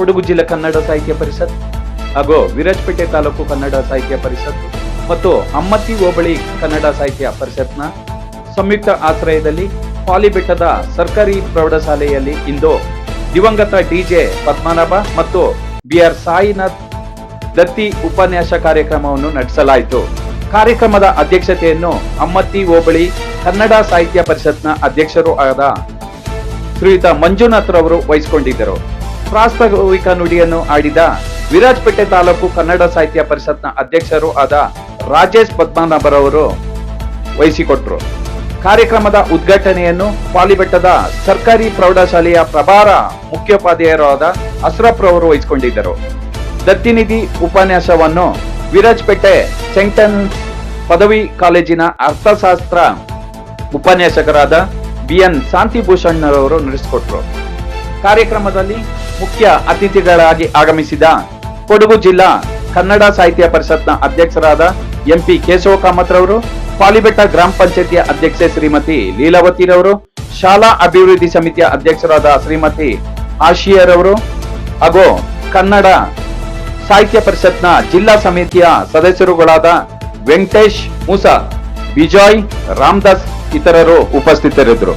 ಕೊಡಗು ಜಿಲ್ಲಾ ಕನ್ನಡ ಸಾಹಿತ್ಯ ಪರಿಷತ್ ಹಾಗೂ ವಿರಾಜಪೇಟೆ ತಾಲೂಕು ಕನ್ನಡ ಸಾಹಿತ್ಯ ಪರಿಷತ್ ಮತ್ತು ಅಮ್ಮತ್ತಿ ಹೋಬಳಿ ಕನ್ನಡ ಸಾಹಿತ್ಯ ಪರಿಷತ್ನ ಸಂಯುಕ್ತ ಆಶ್ರಯದಲ್ಲಿ ಪಾಲಿಬೆಟ್ಟದ ಸರ್ಕಾರಿ ಪ್ರೌಢಶಾಲೆಯಲ್ಲಿ ಇಂದು ದಿವಂಗತ ಡಿಜೆ ಪದ್ಮನಾಭ ಮತ್ತು ಬಿಆರ್ ಸಾಯಿನಾಥ್ ದತ್ತಿ ಉಪನ್ಯಾಸ ಕಾರ್ಯಕ್ರಮವನ್ನು ನಡೆಸಲಾಯಿತು. ಕಾರ್ಯಕ್ರಮದ ಅಧ್ಯಕ್ಷತೆಯನ್ನು ಅಮ್ಮತ್ತಿ ಹೋಬಳಿ ಕನ್ನಡ ಸಾಹಿತ್ಯ ಪರಿಷತ್ನ ಅಧ್ಯಕ್ಷರು ಆದ ಶ್ರೀಯುತ ಮಂಜುನಾಥ್ರವರು ವಹಿಸಿಕೊಂಡಿದ್ದರು. ಪ್ರಾಸ್ತಾವಿಕ ನುಡಿಯನ್ನು ಆಡಿದ ವಿರಾಜಪೇಟೆ ತಾಲೂಕು ಕನ್ನಡ ಸಾಹಿತ್ಯ ಪರಿಷತ್ನ ಅಧ್ಯಕ್ಷರು ಆದ ರಾಜೇಶ್ ಪದ್ಮನಾಭರವರು ವಹಿಸಿಕೊಟ್ರು. ಕಾರ್ಯಕ್ರಮದ ಉದ್ಘಾಟನೆಯನ್ನು ಪಾಲಿಬೆಟ್ಟದ ಸರ್ಕಾರಿ ಪ್ರೌಢಶಾಲೆಯ ಪ್ರಭಾರ ಮುಖ್ಯೋಪಾಧ್ಯಾಯರಾದ ಅಶ್ರಫ್ ರವರು ವಹಿಸಿಕೊಂಡಿದ್ದರು. ದತ್ತಿನಿಧಿ ಉಪನ್ಯಾಸವನ್ನು ವಿರಾಜಪೇಟೆ ಸೆಂಟನ್ ಪದವಿ ಕಾಲೇಜಿನ ಅರ್ಥಶಾಸ್ತ್ರ ಉಪನ್ಯಾಸಕರಾದ ಬಿಎನ್. ಶಾಂತಿಭೂಷಣ್ ರವರು ನಡೆಸಿಕೊಟ್ರು. ಕಾರ್ಯಕ್ರಮದಲ್ಲಿ ಮುಖ್ಯ ಅತಿಥಿಗಳಾಗಿ ಆಗಮಿಸಿದ ಕೊಡಗು ಜಿಲ್ಲಾ ಕನ್ನಡ ಸಾಹಿತ್ಯ ಪರಿಷತ್ನ ಅಧ್ಯಕ್ಷರಾದ ಎಂಪಿ ಕೇಶವ ಕಾಮತ್ ರವರು, ಪಾಲಿಬೆಟ್ಟ ಗ್ರಾಮ ಪಂಚಾಯತಿಯ ಅಧ್ಯಕ್ಷೆ ಶ್ರೀಮತಿ ಲೀಲಾವತಿ ರವರು, ಶಾಲಾ ಅಭಿವೃದ್ಧಿ ಸಮಿತಿಯ ಅಧ್ಯಕ್ಷರಾದ ಶ್ರೀಮತಿ ಆಶಿಯರವರು ಹಾಗೂ ಕನ್ನಡ ಸಾಹಿತ್ಯ ಪರಿಷತ್ನ ಜಿಲ್ಲಾ ಸಮಿತಿಯ ಸದಸ್ಯರುಗಳಾದ ವೆಂಕಟೇಶ್ ಮೂಸಾ, ಬಿಜಾಯ್ ರಾಮದಾಸ್ ಇತರರು ಉಪಸ್ಥಿತರಿದ್ದರು.